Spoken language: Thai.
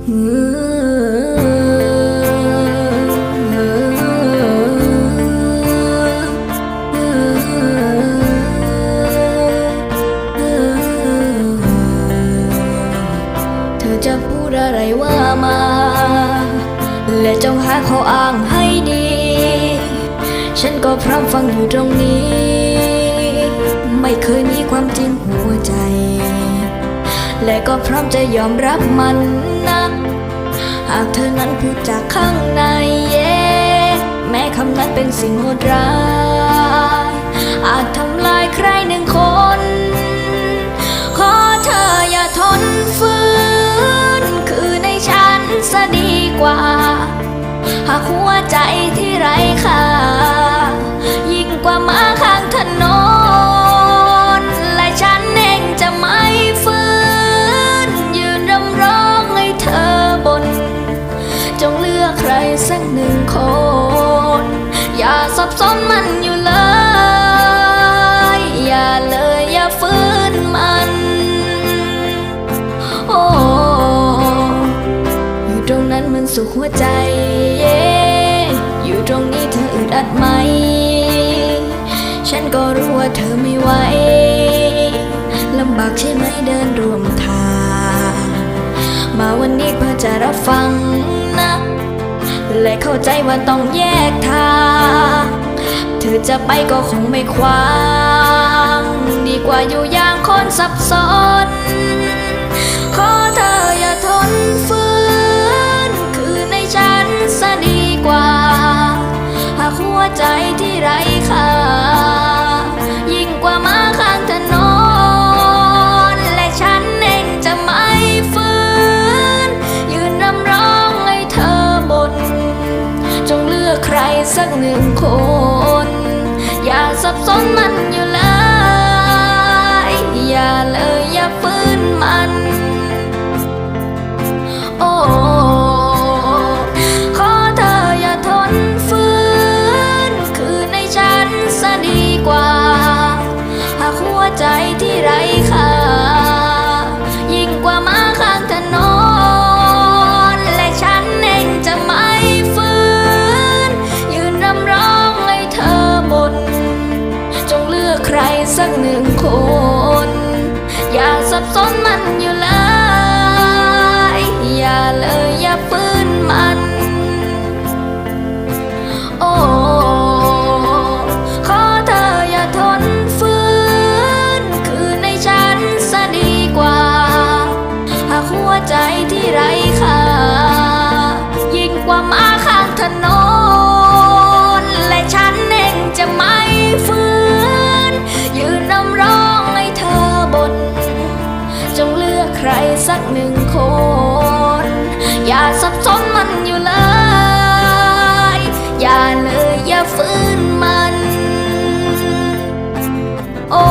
เธอจะพูดอะไรว่ามา และจงหาข้ออ้างให้ดี ฉันก็พร้อมฟังอยู่ตรงนี้ ไม่เคยมีความจริงหัวใจ และก็พร้อมจะยอมรับมันนะหากเธอนั้นพูดจากข้างในเย่แม้คำนั้นเป็นสิ่งโหดร้าย อาจทำลายใครหนึ่งคน มันอยู่เลย อย่าเลยอย่าฝืนมัน โอ้อยู่ตรงนั้นมันสุขหัวใจ เย้อยู่ตรงนี้เธออึดอัดไหม ฉันก็รู้ว่าเธอไม่ไหวลำบากใช่ไหมเดินรวมทาง มาวันนี้เพื่อจะรับฟังนะ และเข้าใจว่าต้องแยกทาง เธอจะไปก็คงไม่ควาง ดีกว่าอยู่อย่างคนสับสน ขอเธออย่าทนฝืน คือในฉันซะดีกว่า หากหัวใจที่ไร้ค่า ยิ่งกว่ามาข้างถนน และฉันเองจะไม่ฝืน ยืนรำร้องให้เธอบนจงเลือกใครสักหนึ่งคน สับสนมันอยู่เลยอย่าเลยอย่าฟื้นมัน โอ้ อย่ สักหนึ่งคน อย่าสับสนมันอยู่เลย อย่าเลยอย่าฝืนมัน โอ้